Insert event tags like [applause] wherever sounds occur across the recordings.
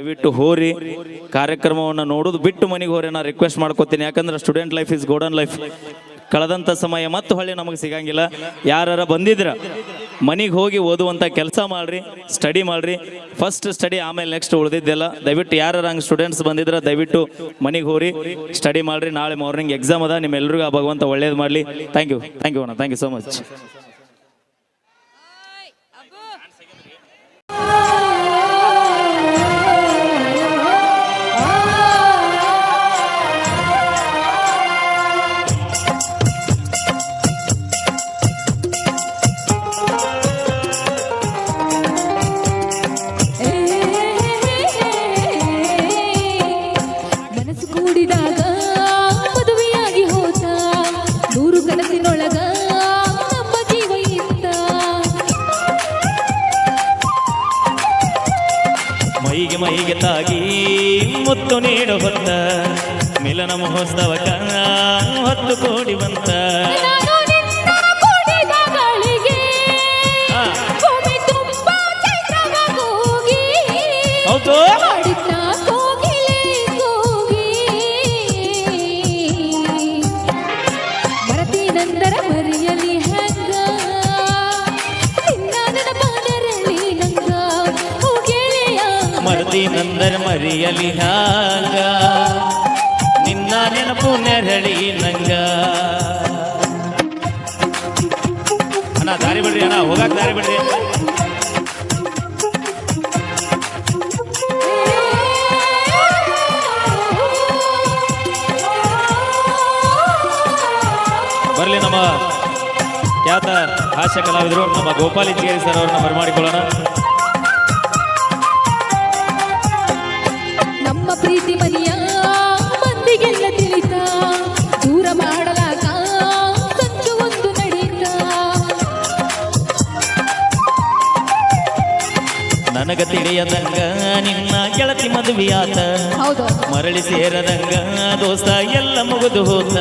ದಯವಿಟ್ಟು ಹೋರಿ. ಕಾರ್ಯಕ್ರಮವನ್ನು ನೋಡೋದು ಬಿಟ್ಟು ಮನೆಗೆ ಹೋರಿ ನಾನು ರಿಕ್ವೆಸ್ಟ್ ಮಾಡ್ಕೋತೀನಿ. ಯಾಕಂದ್ರೆ student life is golden life ಕಳೆದಂಥ ಸಮಯ ಮತ್ತೆ ಹೊಳ್ಳಿ ನಮಗೆ ಸಿಗಂಗಿಲ್ಲ. ಯಾರ ಬಂದಿದ್ರ, ಮನೆಗೆ ಹೋಗಿ ಓದುವಂಥ ಕೆಲಸ ಮಾಡ್ರಿ ಸ್ಟಡಿ ಮಾಡ್ರಿ. ಫಸ್ಟ್ ಸ್ಟಡಿ ಆಮೇಲೆ ನೆಕ್ಸ್ಟ್ ಉಳಿದಿದ್ದೆಲ್ಲ. ದಯವಿಟ್ಟು ಯಾರು ಹಂಗೆ ಸ್ಟೂಡೆಂಟ್ಸ್ ಬಂದಿದ್ರ, ದಯವಿಟ್ಟು ಮನೆಗೆ ಹೋರಿ ಸ್ಟಡಿ ಮಾಡ್ರಿ. ನಾಳೆ ಮಾರ್ನಿಂಗ್ ಎಕ್ಸಾಮ್ ಅದ. ನಿಮ್ಮೆಲ್ಲರಿಗೂ ಆ ಭಗವಂತ ಒಳ್ಳೇದು ಮಾಡಲಿ. ಥ್ಯಾಂಕ್ ಯು ಥ್ಯಾಂಕ್ ಯು ಅಣ್ಣ. ಥ್ಯಾಂಕ್ ಯು ಸೊ ಮಚ್ ಮುತ್ತು ನೀಡು ಹೊತ್ತ. ಮಿಲನ ಮಹೋತ್ಸವಕ ಹೊತ್ತು ಕೋಡಿ ಬಂತ. ಮರದಿ ನಂದರ ಮರಿಯಲಿ ಹಾಗ. ನಿನ್ನ ನೆನಪು ನೆರಳಿ ನಂಗ. ಅಣ್ಣ, ದಾರಿ ಬಿಡ್ರಿ ಅಣ್ಣ, ಹೋಗಾಕ ದಾರಿ ಬಿಡ್ರಿ. ಬರಲಿ ನಮ್ಮ ಖ್ಯಾತ ಹಾಸ್ಯ ಕಲಾವಿದರು, ನಮ್ಮ ಗೋಪಾಲಿ ಚೇರಿ ಸರ್ ಅವ್ರನ್ನ ಬರಮಾಡಿಕೊಳ್ಳೋಣ. ನನಗ ತಿಳಿಯದಂಗ ನಿನ್ನ ಗೆಳತಿ ಮದುವೆಯಾತ ಮರಳಿ ಸೇರದಂಗ ದೋಸ್ತ ಎಲ್ಲ ಮುಗಿದು ಹೋತ.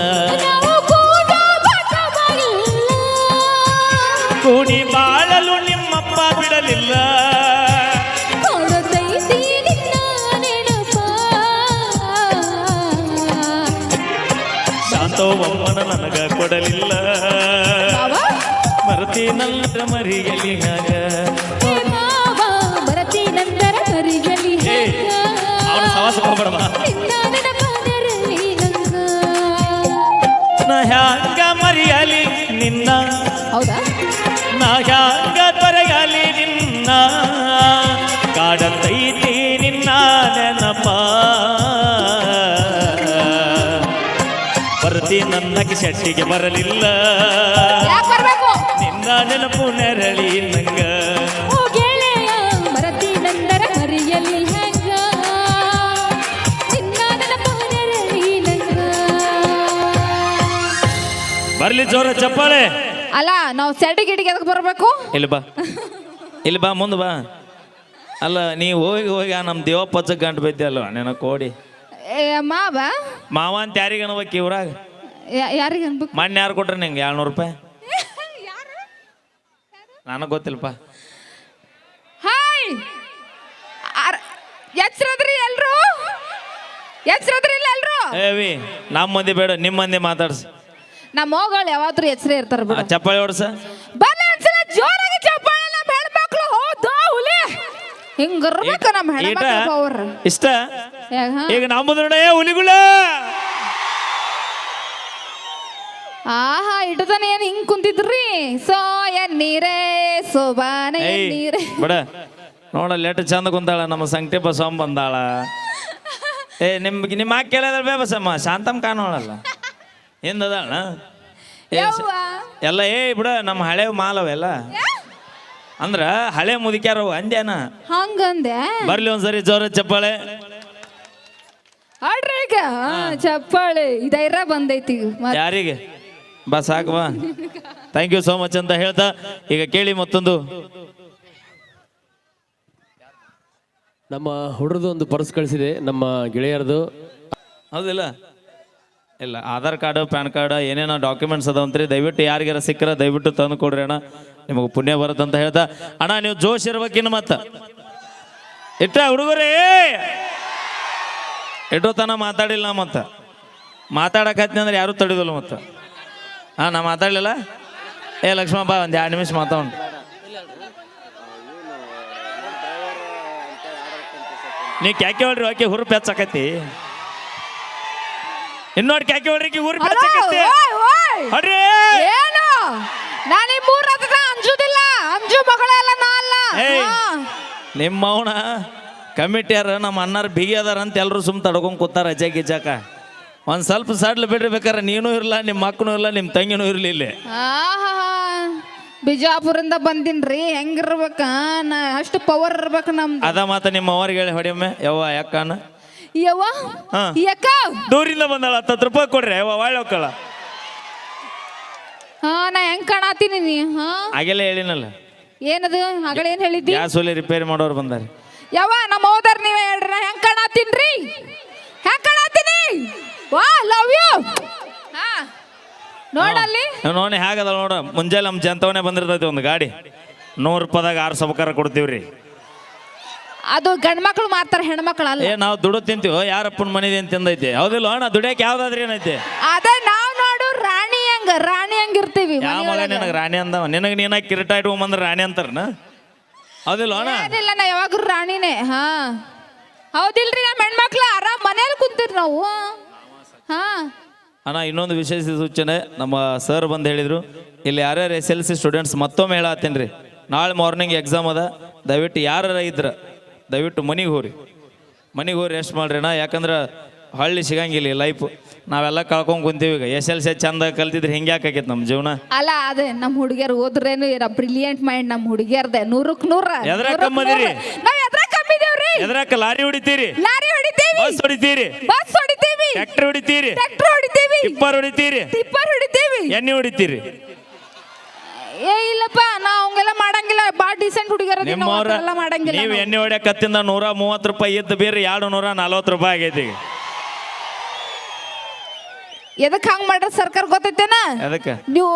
ಕೂಡ ಬಾಳಲು ನಿಮ್ಮಪ್ಪ ಬಿಡಲಿಲ್ಲ. ಶಾಂತೋ ಒಮ್ಮನ ನನಗ ಕೊಡಲಿಲ್ಲ. ಮರತಿ ನನ್ನ ಮರಿಯಲಿ ಹಾಗ ನೆನಪಾದರಲ್ಲಿ ನಂಗ. ನಾ ಹ್ಯಾಂಗ ಮರಿಯಲಿ ನಿನ್ನ. ಹೌದಾ? ನಾ ಹ್ಯಾಂಗ ತೊರೆಯಲಿ ನಿನ್ನ. ಕಾಡತೈತಿ ನಿನ್ನ ನೆನಪ. ಬರ್ತಿ ನನ್ನ ಶೆಟ್ಟಿಗೆ ಬರಲಿಲ್ಲ. ನಿನ್ನ ನೆನಪು ನೆರಳಿ ನಂಗ. ಮರತಿ ನಂದರ ಮರೆಯಲಿ ಬರ್ಲಿ ಜೋರ ಚಪ್ಪಾಳೆ. ಅಲ್ಲ ನಾವು ಸೆಡ್ ಗಿಡಿಗೆ ಎದಕ್ಕೆ ಬರಬೇಕು? ಇಲ್ಲಿ ಬಾ. ಇಲ್ಲಿ ಬಾ ಮುಂದೆ ಬಾ. ಅಲ್ಲ ನೀ ಹೋಗಿ ಹೋಗಿ ಆ ನಮ್ಮ ಪಚ್ಚ ಗಂಟು ಬೈತಿ ಅಲ್ವ ನಿನ್ನ ಕೋಡಿ. ಮಾವ ಮಾವ ಅಂತ ಯಾರಿಗೆ ಅನ್ಬೇಕು ಇವ್ರಾಗ ಯಾರಿಗೆ ಅನ್ಬೇಕು? ಮಣ್ಣು [laughs] ಯಾರು ಕೊಟ್ರೆ ನಿಂಗೆ? ಏಳ್ನೂರು ರೂಪಾಯಿ? ನನಗೆ ಗೊತ್ತಿಲ್ಲಪ್ಪ. ಹಾಯ್! ಎಚ್ಚರದ್ರಿ ಎಲ್ರು? ಎಚ್ಚರದ್ರಿ ಇಲ್ಲ ಎಲ್ಲರೂ ಏವಿ ನಮ್ಮ ಮಂದಿ ಬೇಡ ನಿಮ್ಮ ಮಂದಿ ಮಾತಾಡ್ಸ. ನಮ್ಮ ಮಗಳು ಯಾವತ್ತೂ ಎಚ್ಚರ ಇರ್ತಾರ ಬಿಡು. ಚಪ್ಪಾಳಿ ಹೊಡ್ಸ ಬನ್ನಿ ಒಂದ್ಸಲ ಜೋರಾಗಿ ಚಪ್ಪಾಳೆ ನಮ್ಮ ಹೆಣ್ಮಕ್ಳು ಹೌದಾ ಹುಲಿ. ಹಿಂಗ ಇರ್ಬೇಕು ನಮ್ಮ ಈಟ ಹೆಣ್ಮಕ್ಳು ಇಷ್ಟ? ಈಗ ನಮ್ಮದು ನೋಡೇ ಹುಲಿಗುಳ? ಆಹಾ ಇಟ್ಟತಾನೆ ಏನ್ ಹಿಂಗ್ ಕುಂತಿದ್ರಿ? ಸೋ ನೀರೇ ಸೋಬಾನ ಏಯ್ ನೀರೇ. ಬಿಡ. ನೋಡ ಲೇಟ್ ಚಂದ ಕುಂತಾಳ ನಮ್ಮ ಸಂಕಟಿ ಸ್ವಾಮಿ ಬಂದಾಳ. ಏ ನಿಮ್ಗೆ ನಿಮ್ಮ ಹಾಕಿ ಕೇಳಿದ್ರೆ ಬೇಬಸಮ್ಮ ಶಾಂತಮ್ ಕಾಣೋಳಲ್ಲ. ಹಿಂದದಾಳ ಎಲ್ಲ ಏ ಬಿಡ ನಮ್ಮ ಹಳೆ ಮಾಲವೆಲ್ಲ ಅಂದ್ರ ಹಳೆ ಮುದುಕ್ಯಾರ ಅಂದ್ಯಾನ? ಹಂಗಂದೆ? ಬರ್ಲಿ ಒಂದ್ಸರಿ ಜೋರ ಚಪ್ಪಾಳೆ. ಆಡ್ರಿ ಈಗ. ಹಾ, ಚಪ್ಪಾಳೆ. ಇದೈರ ಬಂದೈತಿ ಯಾರಿಗೆ? ಬಾ ಸಾಕು ಬಾ. ಥ್ಯಾಂಕ್ ಯು ಸೋ ಮಚ್ ಅಂತ ಹೇಳ್ತಾ ಈಗ ಕೇಳಿ ಮತ್ತೊಂದು. ನಮ್ಮ ಹುಡುಗದು ಒಂದು ಪರ್ಸ್ ಕಳಿಸಿದೆ ನಮ್ಮ ಗೆಳೆಯರದು. ಹೌದಿಲ್ಲ? ಇಲ್ಲ, ಆಧಾರ್ ಕಾರ್ಡು, ಪ್ಯಾನ್ ಕಾರ್ಡ್, ಏನೇನೋ ಡಾಕ್ಯುಮೆಂಟ್ಸ್ ಅದಾವಂತ್ರಿ. ದಯವಿಟ್ಟು ಯಾರಿಗಾರ ಸಿಕ್ಕರ ದಯವಿಟ್ಟು ತಂದು ಕೊಡ್ರಿ ಅಣ್ಣ. ನಿಮಗೆ ಪುಣ್ಯ ಬರುತ್ತೆ ಅಂತ ಹೇಳ್ತಾ. ಅಣ್ಣ, ನೀವು ಜೋಶ್ ಇರ್ಬೇಕಿನ್ನು ಮತ್ತೆ. ಇಟ್ಟ ಹುಡುಗರೇ! ಎಷ್ಟೊತ್ತನ ಮಾತಾಡಿಲ್ಲ ನಾ ಮತ್ತೆ ಮಾತಾಡಕತ್ನಿ ಅಂದ್ರೆ ಯಾರು ತಡಿದಿಲ್ಲ ಮತ್ತೆ. ಹಾಂ ನಾ ಮಾತಾಡಲಿಲ್ಲ? ಏ ಲಕ್ಷ್ಮಪ್ಪ ಒಂದು ಎರಡು ನಿಮಿಷ ಮಾತಾಡೋಣ. ನೀವು ಕ್ಯಾಕೆ ಹೇಳ್ರಿ, ಆಕೆ ಹುರುಪ್ ಹೆಚ್ಚಾಕತಿ ಇನ್ನೋಡ್ ಕ್ಯಾಕಿ ಹೊಡ್ರಿ ಊರ್ ಹೊಡ್ರಿ ಏನು? ನಾನು ಈ ಮೂರ್ ಹತ್ರ ಅಂಜುದಿಲ್ಲ. ಅಂಜು ಮಗಳೆಲ್ಲ ನಾ ಅಲ್ಲ. ಏಯ್. ಹಾ. ನಿಮ್ಮ ಅವನ ಕಮಿಟಿಯರು ನಮ್ಮ ಅಣ್ಣಾರ ಬಿಗಿ ಅದಾರ ಅಂತ ಎಲ್ಲರೂ ಸುಮ್ ತಡ್ಕೊಂಡ್ ಕೂತಾರ ಅಜ್ಜ ಗಿಜ್ಜಾಕ ಒಂದ್ ಸ್ವಲ್ಪ ಸಡ್ಲ್ ಬಿಡ್ರಿ ಬೇಕಾರೆ ನೀನು ಇರಲ್ಲ ನಿಮ್ಮ ಮಕ್ಕನೂ ಇರಲ್ಲ ನಿಮ್ಮ ತಂಗಿನೂ ಇರಲಿ ಇಲ್ಲಿ. ಬಿಜಾಪುರಿಂದ ಬಂದಿನ್ರಿ ಹೆಂಗಿರ್ಬೇಕ ನಾ ಅಷ್ಟು ಪವರ್ ಇರ್ಬೇಕು ನಮ್ದು. ಅದ ಮಾತ ನಿಮ್ಮ ಅವರಿಗೆ ಹೇಳಿ ಹೊಡಿಯೊಮ್ಮೆ. ಯವ್ವ ಯಾಕನ ಯವ್ವ? ಹಾ. ಯಾಕ? ದೂರಿಂದ ಬಂದಾಳ ಹತ್ತತ್ತು ರೂಪಾಯಿ ಕೊಡ್ರಿ ವಾಳೋಕಳ ಒಳ್ಳೆ ಹಾ ನಾ ಹೆಂಗ್ ಕಾಣತೀನಿ ನೀ ಹಾ? ಹಾಗೆಲ್ಲ ಹೇಳಿನಲ್ಲ. ಏನದು? ಹಗಳ ಏನ್ ಹೇಳಿದ್ದಿ? ಗ್ಯಾಸ್ ಒಲೆ ರಿಪೇರಿ ಮಾಡೋರು ಬಂದಾರೆ. ಯವ್ವ ನಮ್ಮ ಓದರ್ ನೀವೇ ಹೇಳ್ರಿ ನಾ ಹೆಂಗ್ ಕಾಣತೀನ್ರಿ? ಹೆಂಗ್ ಕಾಣತೀನಿ? ವಾ ಲವ್ ಯು ಹಾ. ನೋಡಲ್ಲಿ? ನೋಡಿ ಹೇಗದ ನೋಡ ಮುಂಜಾನೆ ನಮ್ಮ ಜಂತವನೇ ಬಂದಿರ್ತೈತಿ ಒಂದು ಗಾಡಿ. ನೂರು ರೂಪಾಯಿದಾಗ ಆರು ಸಬಕಾರ ಕೊಡ್ತೀವ್ರಿ. ಅದು ಗಂಡ್ ಮಕ್ಳು ಮಾತಾರ ಹೆಣ್ಮಕ್ಳು ಅಲ್ಲ. ಏ ನಾವು ದುಡ್ಡು ತಿಂತೀವೋ? ಯಾರಪ್ಪನ ಮನಿದೆ ಅಂತ ತಿಂದೈತಿ? ಹೌದಿಲ್ಲ ಅಣ್ಣ ದುಡಿಯಕ್ಕೆ ಯಾವ್ದಾದ್ರಿ ಏನೈತಿ? ಅದೇ ನಾವ್ ನೋಡು ರಾಣಿ ಹಂಗ ರಾಣಿ ಹಂಗ ಇರ್ತೀವಿ ಯಾವ ಮಗ ನಿನಗೆ ರಾಣಿ ಅಂದವ? ನಿನಗೆ ನೀನ ಕಿರೀಟ ಇಟ್ಕೊಂಬಂದ್ರೆ ರಾಣಿ ಅಂತಾರನ? ಹೌದಿಲ್ಲ ಅಣ್ಣ? ಏನಿಲ್ಲ ನಾ ಯಾವಾಗ ರಾಣಿನೇ ಹಾ. ಹೌದಿಲ್ರಿ ನಮ್ಮ ಹೆಣ್ಮಕ್ಳು ಆರಾಮ್ ಮನೇಲಿ ಕುಂತೀರಿ ನಾವು ಹಾ. ಅಣ್ಣ ಇನ್ನೊಂದು ವಿಶೇಷ ಸೂಚನೆ ನಮ್ಮ ಸರ್ ಬಂದು ಹೇಳಿದರು ಇಲ್ಲಿ ಯಾರ್ಯಾರು ಎಸ್ ಎಲ್ ಸಿ ಸ್ಟೂಡೆಂಟ್ಸ್ ಮತ್ತೊಮ್ಮೆ ಹೇಳತ್ತೀನಿ ರೀ. ನಾಳೆ ಮಾರ್ನಿಂಗ್ ಎಕ್ಸಾಮ್ ಅದ. ದಯವಿಟ್ಟು ಯಾರು ಇದ್ರ ದಯವಿಟ್ಟು ಮನೆಗೆ ಹೋಗ್ರಿ. ಮನೆಗೆ ಹೋಗ್ರಿ ರೆಸ್ಟ್ ಮಾಡ್ರಿ ಅಣ್ಣ. ಯಾಕಂದ್ರೆ ಹಳ್ಳಿ ಸಿಗಂಗಿಲ್ಲ ಲೈಫ್ ನಾವೆಲ್ಲ ಕಳ್ಕೊಂಡ್ ಕುಂತೀವಿ ಈಗ. ಎಸ್ ಎಲ್ ಸಿ ಚಂದ ಕಲ್ತಿದ್ರೆ ಹಿಂಗೆ ಯಾಕೆ ನಮ್ಮ ಜೀವನ? ಅಲ್ಲ ಅದೇ ನಮ್ಮ ಹುಡುಗಿಯರ್ ಓದ್ರೇನು ಇರ ಬ್ರಿಲಿಯಂಟ್ ಮೈಂಡ್ ನಮ್ಮ ಹುಡುಗಿಯರ್ದೆ. ನೂರಕ್ ನೂರ. ಎದ್ರಾಗ್ ಕಮ್ಮದಿರಿ? ನಾವ್ ಎದ್ರ ಕಮ್ಮಿದೇವ್ರಿ ಎದ್ರಾಕ ಲಾರಿ ಹೊಡಿತೀರಿ. ಲಾರಿ ಹೊಡಿತೀವಿ. ಬಸ್ ಹೊಡಿತೀರಿ. ಬಸ್ ಹೊಡಿತೀವಿ. ಟ್ರ್ಯಾಕ್ಟರ್ ಹೊಡಿತೀರಿ. ಟ್ರ್ಯಾಕ್ಟರ್ ಹೊಡಿತೀವಿ. ಟಿಪ್ಪರ್ ಹೊಡಿತೀರಿ. ಟಿಪ್ಪರ್ ಹೊಡಿತೀವಿ. ಎಣ್ಣೆ ಹೊಡಿತೀರಿ. ಏ ಇಲ್ಲಪ್ಪ ನಾವು ಹಂಗೆಲ್ಲ ಮಾಡಂಗಿಲ್ಲ ಬಾ ನಿಮ್ಮವ್ರ ಎಲ್ಲ ಮಾಡಂಗಿಲ್ಲ ನೀವು ನಾವು. ಎಣ್ಣೆ ಹೊಡ್ಯಾಕ ಕತ್ತಿಂದ ನೂರ ಮೂವತ್ತು ರೂಪಾಯಿ ಇದ್ದು ಬೇರೆ ಎರಡು ನೂರ ನಲ್ವತ್ತು ರೂಪಾಯಿ ಆಗೈತಿ ಈಗ. ಎದಕ್ ಹಂಗ್ ಮಾಡ್ರ ಸರ್ಕಾರ ಗೊತ್ತೈತೇನ? ಅದಕ್ಕೆ ನೀವು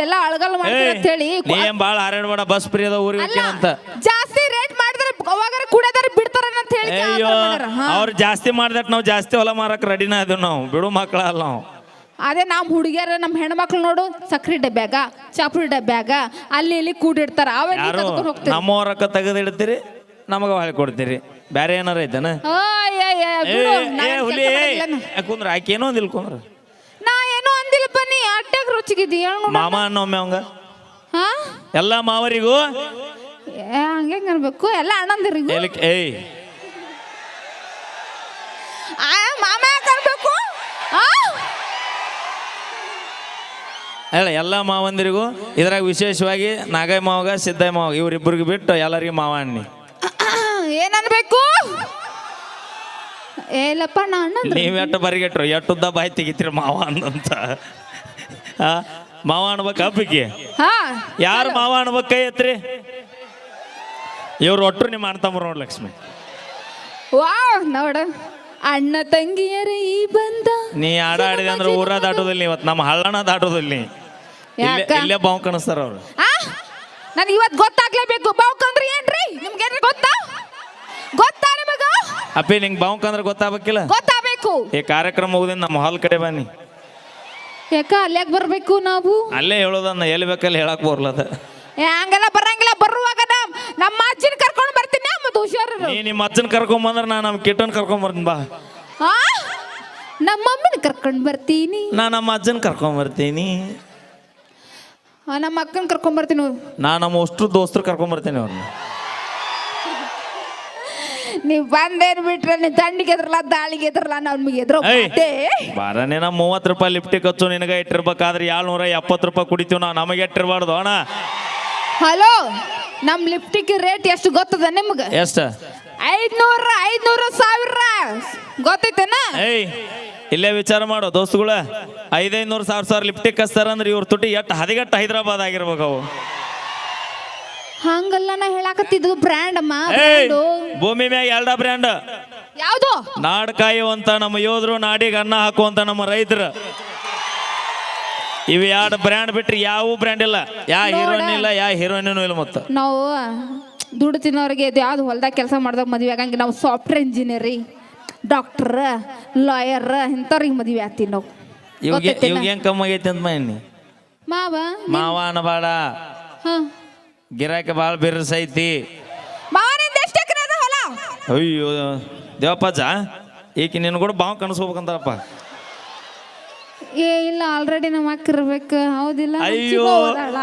ಎಲ್ಲ ಅಳಗಲ್ ಮಾಡ್ತೀರ ಅಂತ ಹೇಳಿ ನೀ ಏನ್ ಭಾಳ ಹಾರಾಡ್ಬೇಡ ಬಸ್ ಫ್ರೀ ಅದ ಊರಿಗೆ ಅಲ್ಲ ಹೋಗ್ತೀನಿ ಅಂತ ಜಾಸ್ತಿ ರೇಟ್ ಮಾಡಿದ್ರೆ ಅವಾಗ ಕುಡಿಯೋದಾರ ಬಿಡ್ತಾರ ಅಂತ ಹೇಳಿ ಅಯ್ಯೋ. ಅವ್ರು ಜಾಸ್ತಿ ಮಾಡ್ದಟ್ ನಾವು ಜಾಸ್ತಿ ಹೊಲ ಮಾರಕ್ ರೆಡಿನ ಅದು ನಾವು. ಬಿಡು ಮಕ್ಕಳ ಅಲ್ಲ ನಾವು. ಅದೇ ನಮ್ಮ ಹುಡುಗಿಯರ ನಮ್ಮ ಹೆಣ್ಮಕ್ಳು ನೋಡು ಸಕ್ರೆ ಡಬ್ಯಾಗ ಚಾಪುಡಿ ಡಬ್ಯಾಗ ಅಲ್ಲಿ ಇಲ್ಲಿ ಕೂಡಿಡ್ತಾರ. ಅವಾಗ ತೆಗೆದಿಡ್ತೀರಿ ಯಾರು ಹೋಗ್ತೀರಿ? ನಮ್ಮ ರೊಕ್ಕ ತೆಗೆದು ಇಡ್ತೀರಿ ನಮಗ ಹೊಳೆ ಕೊಡ್ತೀರಿ. ಬೇರೆ ಏನಾರ ಐತನ? ಏ ಹುಲಿ. ಯಾಕಂದ್ರ ಆಕೆ ಏನೋ ಒಂದಿಲ್ಲ ಕುಂದ್ರ. ನಾ ಏನೋ ಅಂದಿಲ್ಲಪ್ಪ ನೀ ಅಟ್ಟಾಗ ರುಚಿಗಿದ್ದಿ ಹೇಳು. ಮಾಮ ಅನ್ನೊಮ್ಮೆ ಅವಂಗ? ಹಾ? ಎಲ್ಲ ಮಾವರಿಗೂ? ಹಂಗೆ ಅನ್ಬೇಕು? ಎಲ್ಲ ಅಣ್ಣಂದಿರಿಗೂ? ಎಲ್ಲಿ ಏಯ್. ಆ ಮಾಮ ಯಾಕೆ ಅನ್ಬೇಕು ಆ ಅಲ್ಲ ಎಲ್ಲ ಮಾವಂದಿರಿಗೂ ಇದ್ರಾಗ ವಿಶೇಷವಾಗಿ ನಾಗಯ್ಯ ಮಾವಗ ಸಿದ್ದಯ್ಯ ಮಾವ ಇವ್ರಿಬ್ಬರಿಗೆ ಬಿಟ್ಟು ಎಲ್ಲರಿಗೂ ಮಾವ ಅಣ್ಣಿ ಏನನ್ಬೇಕು? ಏಲಪ್ಪ ಏ ಇಲ್ಲಪ್ಪ ನಾ ಅಣ್ಣ ನೀವ್ ಎಟ್ಟು ಬರಿಗೆಟ್ರು? ಎಟ್ಟು ಉದ್ದ ಬಾಯಿ ತೆಗಿತೀರಿ ಮಾವ ಅಂದಂತ ಮಾವ ಅನ್ಬೇಕು ಹಬ್ಬಕ್ಕೆ? ಹಾ ಯಾರು ಮಾವ ಅನ್ಬೇಕು ಕೈ ಎತ್ರಿ? ಇವ್ರು ಒಟ್ಟರು ನಿಮ್ಮ ಅಣ್ಣ ತಮ್ಮ ನೋಡಿ ಲಕ್ಷ್ಮಿ. ವಾ ನೋಡ. ಅಣ್ಣ ತಂಗಿಯರ ಈ ಬಂದ. ನೀ ಆಡ ಆಡಿದೆ ಅಂದ್ರೆ ಊರ ದಾಟೋದಿಲ್ಲ ಇವತ್ತು ನಮ್ಮ ಹಳ್ಳಣ ದಾಟೋದಿಲ್ಲ ಯಾಕ? ಇಲ್ಲೇ ಬಾವು ಕಾಣಿಸ್ತಾರ ಅವ್ರು? ಆ? ಇವತ್ತು ಇವತ್ ಗೊತ್ತಾಗ್ಲೇಬೇಕು ಬಾವುಕಂದ್ರೆ ಏನ್ರಿ? ನಿಮ್ಗೇನ್ರಿ ಗೊತ್ತಾ? ಗೊತ್ತಾ ನಿಮಗ? ಅಪ್ಪಿ ನಿಂಗೆ ಬಾವು ಅಂದ್ರೆ ಗೊತ್ತಾಗಬೇಕಿಲ್ಲ? ಗೊತ್ತಾಗಬೇಕು. ಈ ಕಾರ್ಯಕ್ರಮ ಹೋಗಿದೆ ನಮ್ಮ ಹಾಲ್ ಕಡೆ ಬನ್ನಿ. ಯಾಕ ಅಲ್ಯಾಕ್ ಬರಬೇಕು ನಾವು? ಅಲ್ಲೇ ಹೇಳೋದನ್ನ ಎಲ್ಲಿ ಬೇಕಲ್ಲಿ ಹೇಳಕ್ ಬರ್ಲದ ಏ, ಹಂಗೆಲ್ಲ ಬರಂಗಿಲ್ಲ. ಬರುವಾಗ ನಮ್ ನಮ್ಮ ಅಜ್ಜಿನ ಕರ್ಕೊಂಡು ಬರ್ತೀನಿ ಮತ್ತು ಹುಷಾರು ನೀ ನಿಮ್ಮ ಅಜ್ಜನ ಕರ್ಕೊಂಬಂದ್ರೆ ನಾ ನಮ್ಮ ಕಿಟ್ಟನ್ ಕರ್ಕೊಂಬರ್ತೀನಿ ಬಾ. ಆ? ನಮ್ಮ ಅಮ್ಮನ ಕರ್ಕೊಂಡು ಬರ್ತೀನಿ. ನಾ ನಮ್ಮ ಅಜ್ಜನ ಕರ್ಕೊಂಬರ್ತೀನಿ ಆ, ನಮ್ಮ ಅಕ್ಕನ ಕರ್ಕೊಂಡ್ ಬರ್ತೀನಿ ನಾ ನಮ್ಮ ಅಷ್ಟು ದೋಸ್ತರು ಕರ್ಕೊಂಬರ್ತೀನಿ ಅವ್ರನ್ನ ನೀವ್ ಬಂದೇನ್ ಬಿಟ್ರೆ ನೀವ್ ದಂಡಿಗೆ ಎದ್ರಲ್ಲ ದಾಳಿಗೆ ಎದ್ರಲ್ಲ ನಮ್ಗೆ ಎದ್ರ ಏಯ್! ಬಾರನೇ ನಾ ಮೂವತ್ತು ರೂಪಾಯಿ ಲಿಫ್ಟಿಗೆ ಹಚ್ಚು ನಿನಗೆ ಇಟ್ಟಿರ್ಬೇಕಾದ್ರೆ ಏಳ್ನೂರ ಎಪ್ಪತ್ತು ರೂಪಾಯಿ ಕುಡಿತೀವಿ ನಾವು ನಮಗೆ ಇಟ್ಟಿರ್ಬಾರ್ದು ಅಣ್ಣ. ಹಲೋ ನಮ್ ಲಿಪ್ಟಿಕ್ ರೇಟ್ ಎಷ್ಟು ಗೊತ್ತದ ನಿಮ್ಗೆ? ಎಷ್ಟು? ಐದ್ನೂರ ಐದ್ನೂರ ಸಾವಿರ. ಗೊತ್ತೈತೇನ? ಏಯ್ ಇಲ್ಲೇ ವಿಚಾರ ಮಾಡೋ ದೋಸ್ತುಗಳ. ಐದೈನೂರು ಸಾವಿರ ಸಾವಿರ ಲಿಪ್ಟಿಕ್ ಹಚ್ತಾರ ಅಂದ್ರೆ ಇವ್ರ ತುಟಿ ಎಷ್ಟು ಹದಿಗಟ್ಟು ಹೈದರಾಬಾದ್ ಆಗಿರ್ಬೇಕು ಅವು. ಹಂಗಲ್ಲ ನಾ ಹೇಳಾಕತ್ತಿದ್ದು ಬ್ರ್ಯಾಂಡ್ ಅಮ್ಮ ಏಯ್ ಬ್ರ್ಯಾಂಡು ಭೂಮಿ ಮ್ಯಾಗ ಎರಡ ಬ್ರ್ಯಾಂಡ್ ಯಾವುದು? ನಾಡ್ ಕಾಯುವಂತ ನಮ್ಮ ಯೋಧರು ನಾಡಿಗೆ ಅನ್ನ ಹಾಕುವಂತ ನಮ್ಮ ರೈತರು. ಇವು ಎರಡು ಬ್ರ್ಯಾಂಡ್ ಬಿಟ್ರಿ ಯಾವ ಬ್ರ್ಯಾಂಡ್ ಇಲ್ಲ. ಯಾ ಹೀರೋಯಿನ್ ಇಲ್ಲ ಯಾ ಹೀರೋಯಿನೂ ಇಲ್ಲ ಮತ್ತ. ನಾವು ದುಡ್ಡು ತಿನ್ನೋರಿಗೆ ಯಾವ್ದು ಹೊಲ್ದಾಗ ಕೆಲಸ ಮಾಡ್ದಾಗ ಮದುವೆ ಆಗಂಗೆ ನಾವು ಸಾಫ್ಟ್ವೇರ್ ಇಂಜಿನಿಯರಿ ಡಾಕ್ಟರ್ ಲಾಯರ್ ಇಂಥವ್ರಿಗೆ ಮದುವೆ ಆಗ್ತೀವಿ ನಾವು. ಇವಾಗ? ಇವಾಗ ಹೆಂಗ್ ಕಮ್ಮಿ ಆಗೈತಿ ಅಂತ ಮಣ್ಣಿ ಮಾವ ಮಾವ ಅನ್ನಬಾಡ ಹಾಂ. ಗಿರಾಕಿ ಭಾಳ ಬಿರ್ಸೈತಿ ಐತಿ. ಎಷ್ಟು ಎಕರೆ ಅದ ಹೊಲ? ಅಯ್ಯೋ ದೇವಪ್ಪಾಜ ಈಕೆ ನಿನ್ನ ಕೂಡ ಬಾವು ಕನಸ್ಕೋಬೇಕಂತಾರಪ್ಪ ಏ ಇಲ್ಲ ಆಲ್ರೆಡಿ ನಮ್ಮ ಅಕ್ಕ ಇರ್ಬೇಕು. ಹೌದಿಲ್ಲ ನಮ್ ಅಯ್ಯೋ ಚಿಕ್ಕವ್ವ ಅದಾಳ.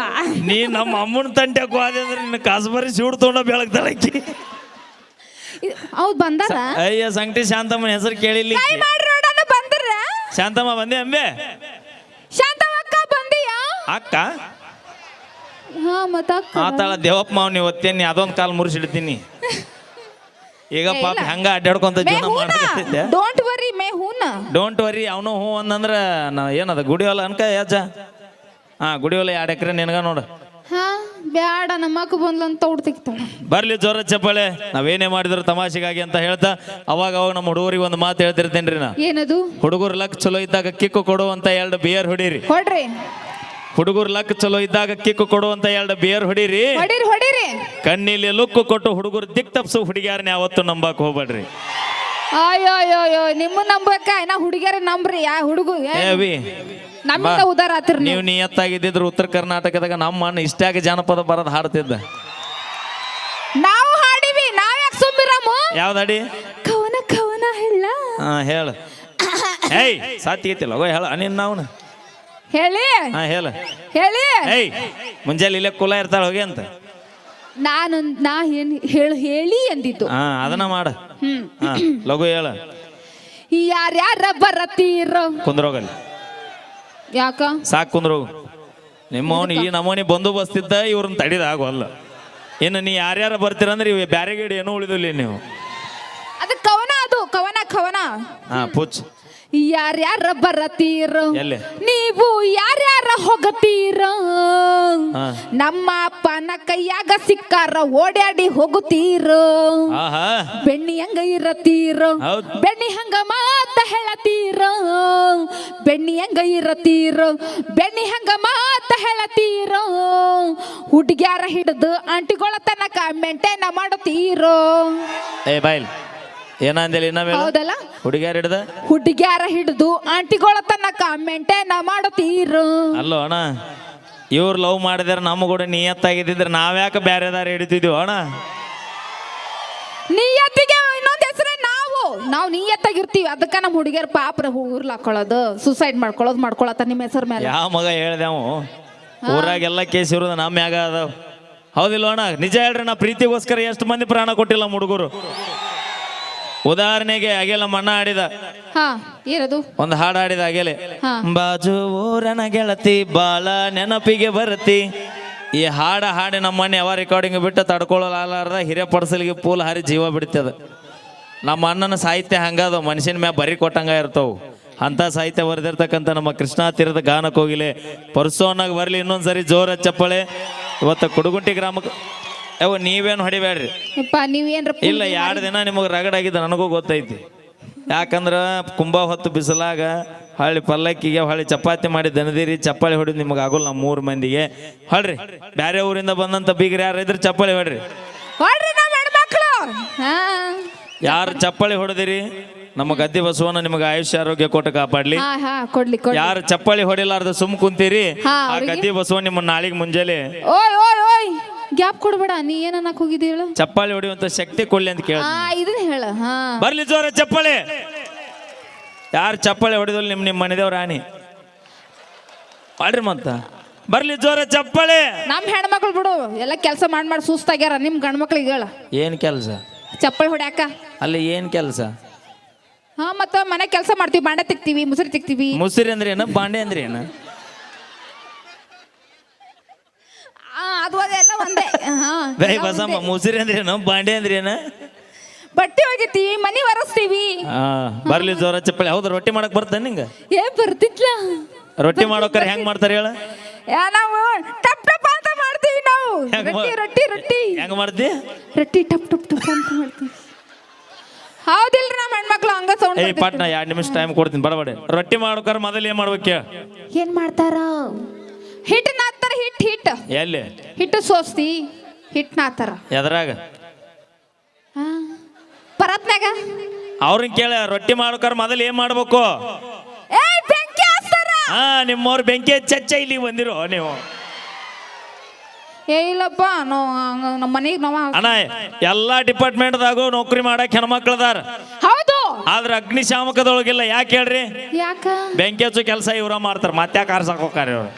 ನೀ ನಮ್ಮ ಅಮ್ಮನ ತಂಟೆ ಹೋದೆ ಅಂದ್ರೆ ನಿನ್ನ ಕಾಸ್ಬರಿ ಸೀಡ್ ತೊಗೊಂಡ ಬೆಳಗ್ತಾಳಕ್ಕಿ ಇ- ಹೌದ್ ಬಂದಾರ ಅಯ್ಯ ಸಂಕಟಿ ಶಾಂತಮ್ಮನ ಹೆಸರು ಕೇಳಿಲ್ಲ ಕೈ ಮಾಡಿ ನೋಡೋಣ ಬಂದ್ರ. ಶಾಂತಮ್ಮ ಬಂದೆ ಅಂಬೆ? ಶಾಂತವಕ್ಕ ಬಂದಿಯಾ? ಅಕ್ಕ? ಹಾ ಮತ್ತ ಅಕ್ಕ. ಆತಾಳ ದೇವಪ್ಪ ನೀ ನೀವು ಒತ್ತೇನಿ ಅದೊಂದು ಕಾಲ್ ಮುರಿಸಿಡ್ತೀನಿ. ಈಗ ಪಾಪ ಹೆಂಗ ಅಡ್ಡಾಡ್ಕೊಂತ ಜೀವನ ಮಾಡ್ತಿದ್ದೆ ಡೋಂಟ್ ಡೋಂಟ್ ವರಿ ಅವನು ಹ್ಞೂ ಅಂದಂದ್ರ ನಾ ಏನದ ಗುಡಿ ಹೊಲ ಅನ್ಕ ಯಾಜ ಹಾ ಗುಡಿ ಹೊಲ ಎರಡು ಎಕರೆ ನಿನಗ ನೋಡು. ಹಾ ಬ್ಯಾಡ ನಮ್ಮ ಅಕ್ಕ ಬಂದ್ಲ ಅಂತ ತೆಗಿತಾಳ. ಬರ್ಲಿ ಜೋರ ಚಪ್ಪಾಳೆ ನಾವೇನೇ ಮಾಡಿದ್ರು ತಮಾಷೆಗಾಗಿ ಅಂತ ಹೇಳ್ತಾ ಅವಾಗ ಅವಾಗ ನಮ್ಮ ಹುಡುಗರಿಗೆ ಒಂದು ಮಾತು ಹೇಳ್ತಿರ್ತೇನ್ರಿ ನಾ. ಏನದು? ಹುಡುಗರು ಲಕ್ ಚಲೋ ಇದ್ದಾಗ ಕಿಕ್ಕು ಕೊಡುವಂತ ಎರಡು ಬಿಯರ್ ಹೊಡೀರಿ. ಹೊಡ್ರಿ. ಹುಡುಗರು ಲಕ್ ಚಲೋ ಇದ್ದಾಗ ಕಿಕ್ಕು ಕೊಡುವಂತ ಎರಡು ಬಿಯರ್ ಹೊಡೀರಿ. ಹೊಡೀರಿ ಹೊಡಿರಿ. ಕಣ್ಣಿಲಿ ಲುಕ್ಕು ಕೊಟ್ಟು ಹುಡುಗರು ದಿಕ್ ತಪ್ಸು ಹುಡುಗಿಯಾರನ್ನ ಯಾವತ್ತು ನಂಬಕ್ ಹೋಗ್ಬೇಡ್ರಿ. ಅಯ್ಯೋ ಅಯ್ಯೋ ಅಯ್ಯೋ ನಿಮ್ಮ ನಂಬಕ? ನಾ ಹುಡುಗಿಯರ ನಂಬ್ರಿ. ಯಾ ಹುಡುಗ ಏವಿ ನಮ್ಮಿಂದ ಉದಾರ ಆತಿರ್ ನೀವು. ನಿಯತ್ತಾಗಿದ್ದಿದ್ರು ಉತ್ತರ ಕರ್ನಾಟಕದಾಗ ನಮ್ಮ ಅಣ್ಣ ಇಷ್ಟಾಗಿ ಜಾನಪದ ಬರೋದು ಹಾಡ್ತಿದ್ದ. ನಾವು ಹಾಡಿವಿ. ನಾವ್ ಯಾಕೆ ಸುಮ್ಮಿರಮ್ಮ ಯಾವ್ದಾಡಿ ಕವನ ಕವನ ಹೇಳ. ಹಾ ಹೇಳ. ಏಯ್ ಸಾತಿಗೈತಿಲ್ಲ ಹೋಗ ಹೇಳ. ನಿನ್ನ ನಾವ್ನ ಹೇಳಿ. ಹಾ ಹೇಳ. ಹೇಳಿ. ಏಯ್ ಮುಂಜಾನೆ ಇಲ್ಲೇ ಕುಲ ಇರ್ತಾಳ ಹೋಗಿ ಅಂತ. ನಾನು ನಾ ಏನ್ ಹೇಳ ಹೇಳಿ ಅಂದಿದ್ದು ಹಾ ಅದನ್ನ ಮಾಡ. ಹಾ ಲಘು ಹೇಳ. ಯಾರ್ಯಾರ ಬರತೀರೋ ಕುಂದ್ರೋಗಲ್ಲಿ ಯಾಕ? ಸಾಕು ಕುಂದ್ರೋಗು. ನಿಮ್ಮವನು ಈ ನಮೋನಿ ಬಂದು ಬಸ್ತಿದ್ದ ಇವ್ರನ್ನ ತಡಿದ ಆಗೋಲ್ಲ. ಇನ್ನು ನೀ ಯಾರ್ಯಾರ ಬರ್ತೀರಂದ್ರೆ ಇವ್ ಬ್ಯಾರೆ ಗಿಡ ಏನೂ ಉಳಿದಿಲ್ಲ ನೀವು. ಅದು ಕವನ ಅದು ಕವನ ಕವನ. ಹಾ ಪುಚ್. ಯಾರ್ಯಾರ ಬರತೀರ? ನೀವು ಯಾರ್ಯಾರ ಹೋಗತೀರ. ನಮ್ಮ ಅಪ್ಪನ ಕೈಯಾಗ ಸಿಕ್ಕಾರ ಓಡ್ಯಾಡಿ ಹೋಗುತ್ತೀರ? ಬೆಣ್ಣಿ ಹಂಗ ಇರತೀರ. ಬೆಣ್ಣಿ ಹಂಗ ಮಾತ ಹೇಳತೀರ? ಬೆಣ್ಣಿ ಹಂಗ ಇರತೀರ? ಬೆಣ್ಣಿ ಹಂಗ ಮಾತ ಹೇಳತೀರ? ಹುಡುಗ್ಯಾರ ಹಿಡಿದು ಆಂಟಿಗಳ ತನಕ ಮೆಂಟೇನ ಮಾಡುತ್ತೀರೋ ಏ ಬಾಯ್ಲ್ ಏನಂದಿಲ್ಲ ಇನ್ನ ಹೌದಲ್ಲ? ಹುಡುಗಿಯಾರ ಹಿಡ್ದ? ಹುಡುಗ್ಯಾರ ಹಿಡಿದು ಆಂಟಿಗಳ ತನಕ ಮೆಂಟೇನ ಮಾಡುತ್ತೀರು ಅಲ್ಲೋ ಅಣ್ಣ ಇವ್ರು ಲವ್ ಮಾಡಿದ್ರೆ ನಮ್ಮ ಕೂಡ ನಿಯತ್ತಾಗಿದ್ದಿದ್ರೆ ನಾವ್ಯಾಕೆ ಬೇರೆ ದಾರಿ ಹಿಡಿತಿದ್ವಿ ಅಣ್ಣ? ನಿಯತ್ತಿಗೆ ಇನ್ನೊಂದ್ ಹೆಸರೇ ನಾವು. ನಾವು ನೀಯತ್ತಾಗಿರ್ತೀವಿ. ಅದಕ್ಕ ನಮ್ಮ ಹುಡುಗಿಯರ್ ಪಾಪ್ರ ಹುರ್ಲಾಕೊಳ್ಳೋದು ಹಾಕೊಳ್ಳೋದು ಸುಸೈಡ್ ಮಾಡ್ಕೊಳ್ಳೋದು ಮಾಡ್ಕೊಳತ್ತ ನಿಮ್ಮ ಹೆಸರ ಮೇಲೆ ಯಾವ ಮಗ ಹೇಳ್ದೆವು ಊರಾಗೆಲ್ಲ ಕೇಸ್ ಇರೋದು ನಮ್ಮ ಮ್ಯಾಗ ಅದಾವ. ಹೌದಿಲ್ಲ ಅಣ್ಣ? ನಿಜ ಹೇಳ್ರಿ ನಾ ಪ್ರೀತಿಗೋಸ್ಕರ ಎಷ್ಟು ಮಂದಿ ಪ್ರಾಣ ಕೊಟ್ಟಿಲ್ಲ ನಮ್ಮ ಹುಡುಗರು. ಉದಾಹರಣೆಗೆ ಅಗೆಲ ಮಣ್ಣ ಆಡಿದ. ಹಾ ಏನದು? ಒಂದು ಹಾಡು ಆಡಿದ ಅಗೆಲೆ. ಹಾ. ಬಾಜು ಊರನ ಗೆಳತಿ ಬಾಳ ನೆನಪಿಗೆ ಬರತಿ. ಈ ಹಾಡ ಹಾಡಿ ನಮ್ಮ ಮನೆ ಯಾವ ರೆಕಾರ್ಡಿಂಗ್ ಬಿಟ್ಟು ತಡ್ಕೊಳ್ಳಲಾರ್ದ ಹಿರಿಯ ಪಡ್ಸಲಿಗೆ ಪೂಲ್ ಹಾರಿ ಜೀವ ಬಿಡ್ತದ. ನಮ್ಮ ಅಣ್ಣನ ಸಾಹಿತ್ಯ ಹಂಗದ ಮನುಷ್ಯನ ಮ್ಯಾ ಬರಿ ಕೊಟ್ಟಂಗ ಇರ್ತಾವು. ಅಂತ ಸಾಹಿತ್ಯ ಬರೆದಿರ್ತಕ್ಕಂಥ ನಮ್ಮ ಕೃಷ್ಣಾ ತೀರದ ಗಾನಕ್ಕೆ ಹೋಗಿಲೆ ಪರ್ಸೋನಾಗ ಬರಲಿ ಇನ್ನೊಂದ್ಸರಿ ಜೋರ ಚಪ್ಪಳೆ. ಇವತ್ತು ಕುಡುಗುಂಟಿ ಗ್ರಾಮಕ್ಕೆ ಯಾವ ನೀವೇನು ಹೊಡಿಬೇಡ್ರಿ? ಯಪ್ಪ ನೀವೇನ್ರ ಇಲ್ಲ ಎರಡು ದಿನ ನಿಮಗೆ ರಗಡಾಗಿದ್ದ ನನಗೂ ಗೊತ್ತೈತಿ. ಯಾಕಂದ್ರೆ ಕುಂಬ ಹೊತ್ತು ಬಿಸಿಲಾಗ ಹಳ್ಳಿ ಪಲ್ಲಕ್ಕಿಗೆ ಹಳ್ಳಿ ಚಪಾತಿ ಮಾಡಿ ದನದಿರಿ ಚಪ್ಪಾಳಿ ಹೊಡಿದ್ ನಿಮಗೆ ಆಗೋಲ್ಲ ನಮ್ಮ ಮೂರು ಮಂದಿಗೆ. ಹೊಳ್ರಿ ಬೇರೆ ಊರಿಂದ ಬಂದಂತ ಬೀಗ್ರಿ ಯಾರು ಇದ್ರೆ ಚಪ್ಪಾಳಿ ಹೊಡ್ರಿ. ಯಾರು ಚಪ್ಪಾಳಿ ಹೊಡೆದಿರಿ? ನಮ್ಮ ಗದ್ದೆ ಬಸವನ ನಿಮಗೆ ಆಯುಷ್ಯ ಆರೋಗ್ಯ ಕೊಟ್ಟು ಕಾಪಾಡ್ಲಿ. ಯಾರು ಚಪ್ಪಾಳಿ ಹೊಡಿಲಾರ್ದ ಸುಮ್ ಕುಂತೀರಿ? ಆ? ಗದ್ದೆ ಬಸವ ನಿಮ್ಮ ನಾಳಿಗೆ ಮುಂಜಾನೆ ಗ್ಯಾಪ್ ಕೊಡ್ಬೇಡ ನೀ ಏನ್ ಅನ್ನಕ್ ಹೋಗಿದ್ದಿ ಹೇಳು? ಚಪ್ಪಾಳಿ ಹೊಡಿಯುವಂತ ಶಕ್ತಿ ಕೊಡ್ಲಿ ಅಂತ ಕೇಳ ಆ ಇದನ್ನ ಹೇಳ ಹಾ. ಬರ್ಲಿ ಜೋರ ಚಪ್ಪಾಳೆ. ಯಾರು ಚಪ್ಪಾಳೆ ಹೊಡೆದಿಲ್ಲ ನಿಮ್ಮ ನಿಮ್ಮ ಮನೆದೇವ್ರ ರಾಣಿ. ಮಾಡ್ರಿ ಮತ್ತ? ಬರ್ಲಿ ಜೋರ ಚಪ್ಪಾಳೆ. ನಮ್ ಹೆಣ್ಮಕ್ಳು ಬಿಡು ಎಲ್ಲ ಕೆಲಸ ಮಾಡಿ ಮಾಡಿ ಸುಸ್ತಾಗ್ಯಾರ ನಿಮ್ ಗಂಡ್ಮಕ್ಳಿಗೆ ಹೇಳ. ಏನ್ ಕೆಲಸ? ಚಪ್ಪಲ್ ಹೊಡ್ಯಾಕ. ಅಲ್ಲಿ ಏನ್ ಕೆಲಸ? ಹಾ ಮತ್ತ ಮನೆ ಕೆಲಸ ಮಾಡ್ತೀವಿ ಬಾಂಡೆ ತಿಕ್ತೀವಿ ಮುಸುರಿ ತಿಕ್ತೀವಿ. ಮುಸುರಿ ಅಂದ್ರೆ ಏನು ಬಾಂಡೆ ಅಂದ್ರೆ ಏನು ಆ, ಅದು ಅದೆಲ್ಲ ಒಂದೇ. ಬೈ ಬಸಮ್ಮ. ಮುಸಿರಿ ಅಂದ್ರೆ ಏನು ಬಾಂಡೆ ಅಂದ್ರೆ ಬಟ್ಟೆ ಒಗಿತೀವಿ ಮನಿ ಒರೆಸ್ತೀವಿ. ಹಾ ಬರ್ಲಿ ಜೋರ ಚಪ್ಪಳಿ ಹೌದು ರೊಟ್ಟಿ ಮಾಡಕ್ ಬರ್ತಾನೆ ನಿಂಗ? ಏ ಬರ್ತಿತ್ಲ ರೊಟ್ಟಿ ಮಾಡೋಕರ್ ಹೆಂಗ್ ಮಾಡ್ತಾರ ಹೇಳ? ಯಾ ನಾವು ಟಪ್ ಟಪ್ ಅಂತ ಮಾಡ್ತೀವಿ ನಾವು. ಹೆಂಗ್ ಮಾ- ರೊಟ್ಟಿ ರೊಟ್ಟಿ ರೊಟ್ಟಿ. ಹೆಂಗ್ ಮಾಡ್ತಿ? ರೊಟ್ಟಿ ಟಪ್ ಟಪ್ ಟಪ್ ಅಂತ ಮಾಡ್ತೀವಿ. ಹೌದಿಲ್ರಿ ನಮ್ಮ ಹೆಣ್ಮಕ್ಳು ಹಂಗ ಸೌಂಡ್ ಏಯ್ ಪಾಟ್ನ ಎರಡು ನಿಮಿಷ ಟೈಮ್ ಕೊಡ್ತೀನಿ. ಬಡಬಡೆ ರೊಟ್ಟಿ ಮಾಡ್ಬೇಕಾರ ಮೊದಲು ಏನ್ ಮಾಡ್ಬೇಕು ಹೇಳ ಏನ್ ಮಾಡ್ತಾರ? ಹಿಟ್ ಹಿಟ್ ಹಿಟ್ ಎಲ್ಲಿ? ಹಿಟ್ಟು ಸೋಸ್ತಿ ಹಿಟ್ಟು ನಾತಾರ ಎದ್ರಾಗ? ಪರತ್ನಾಗ ಅವ್ರನ್ನ ಕೇಳ ರೊಟ್ಟಿ ಮಾಡ್ಬೇಕಾರ ಮೊದಲು ಏನ್ ಮಾಡ್ಬೇಕು? ಹಾ ನಿಮ್ಮವ್ರ ಬೆಂಕಿ ಚಚ್ಚ ಇಲ್ಲಿ ಬಂದಿರೋ ನೀವು. ಏ ಇಲ್ಲಪ್ಪ ನಾವು ನಮ್ಮ ಮನೆಗೆ ನಾವು ಅಣ್ಣ ಎಲ್ಲಾ ಡಿಪಾರ್ಟ್ಮೆಂಟ್ದಾಗೂ ನೌಕರಿ ಮಾಡಕ್ ಹೆಣ್ಮಕ್ಳದಾರ. ಹೌದು! ಆದ್ರೆ ಅಗ್ನಿಶಾಮಕದೊಳಗಿಲ್ಲ ಯಾಕೆ ಹೇಳ್ರಿ? ಯಾಕ? ಬೆಂಕಿ ಹಚ್ಚೋ ಕೆಲಸ ಇವ್ರ ಮಾಡ್ತಾರ ಮತ್ತೆ ಕಾರ್ಸಕ್ ಹೋಗ್ತಾರೆ ಇವ್ರು.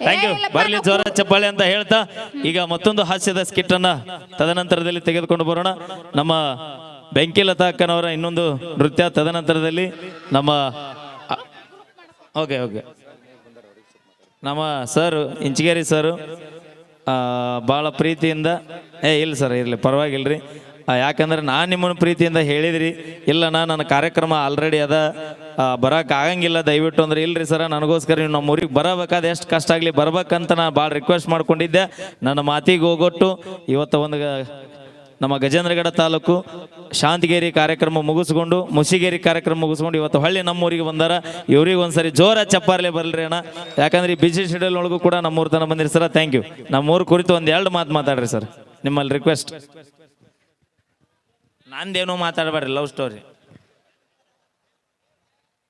ಥ್ಯಾಂಕ್ ಯು ಬರಲಿ ಜೋರ ಚಪ್ಪಾಳೆ ಅಂತ ಹೇಳ್ತಾ ಈಗ ಮತ್ತೊಂದು ಹಾಸ್ಯದ ಸ್ಕಿಟ್ ಅನ್ನ ತದನಂತರದಲ್ಲಿ ತೆಗೆದುಕೊಂಡು ಬರೋಣ. ನಮ್ಮ ಬೆಂಕಿ ಲತಾ ಅಕ್ಕನವರ ಇನ್ನೊಂದು ನೃತ್ಯ ತದನಂತರದಲ್ಲಿ ನಮ್ಮ ಓಕೆ ಓಕೆ. ನಮ್ಮ ಸರ್ ಇಂಚಿಗೇರಿ ಸರ್ ಭಾಳ ಪ್ರೀತಿಯಿಂದ ಏ ಇಲ್ಲ ಸರ್ ಇರಲಿ ಪರವಾಗಿಲ್ರಿ. ಆ, ಯಾಕಂದ್ರೆ ನಾನು ನಿಮ್ಮನ್ನು ಪ್ರೀತಿಯಿಂದ ಹೇಳಿದ್ರಿ. ಇಲ್ಲ ನಾ ನನ್ನ ಕಾರ್ಯಕ್ರಮ ಆಲ್ರೆಡಿ ಅದ. ಬರೋಕೆ ಆಗಂಗಿಲ್ಲ, ದಯವಿಟ್ಟು ಅಂದ್ರೆ ಇಲ್ರಿ ಸರ, ನನಗೋಸ್ಕರ ನೀವು ನಮ್ಮ ಊರಿಗೆ ಬರಬೇಕಾದ ಎಷ್ಟು ಕಷ್ಟ ಆಗಲಿ, ಬರ್ಬೇಕಂತ ನಾನು ಭಾಳ ರಿಕ್ವೆಸ್ಟ್ ಮಾಡ್ಕೊಂಡಿದ್ದೆ. ನನ್ನ ಮಾತಿಗೆ ಹೋಗೊಟ್ಟು, ಇವತ್ತು ಒಂದು ನಮ್ಮ ಗಜೇಂದ್ರಗಡ ತಾಲೂಕು ಶಾಂತಿಗೇರಿ ಕಾರ್ಯಕ್ರಮ ಮುಗಿಸ್ಕೊಂಡು, ಮುಸಿಗೇರಿ ಕಾರ್ಯಕ್ರಮ ಮುಗಿಸ್ಕೊಂಡು ಇವತ್ತು ಹೊಳ್ಳಿ ನಮ್ಮೂರಿಗೆ ಬಂದಾರ. ಇವ್ರಿಗೆ ಒಂದ್ಸರಿ ಜೋರ ಚಪ್ಪಾರ್ಲೆ ಬರಲ್ರಿ ಅಣ್ಣ. ಯಾಕಂದ್ರೆ ಈ ಬಿಸಿ ಶೆಡ್ಯೂಲ್ ಒಳಗೂ ಕೂಡ ನಮ್ಮೂರ್ ತನಕ ಬಂದಿರಿ ಸರ್ ಥ್ಯಾಂಕ್ ಯು ನಮ್ಮೂರು ಕುರಿತು ಒಂದು ಎರಡು ಮಾತು ಮಾತಾಡ್ರಿ ಸರ್, ನಿಮ್ಮಲ್ಲಿ ರಿಕ್ವೆಸ್ಟ್ ನಂದೇನೋ ಮಾತಾಡಬೇಡ್ರಿ ಲವ್ ಸ್ಟೋರಿ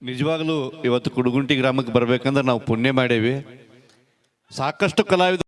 ನಿಜವಾಗ್ಲೂ ಇವತ್ತು ಕುಡುಗುಂಟಿ ಗ್ರಾಮಕ್ಕೆ ಬರ್ಬೇಕಂದ್ರೆ ನಾವು ಪುಣ್ಯ ಮಾಡೇವಿ. ಸಾಕಷ್ಟು ಕಲಾವಿದರು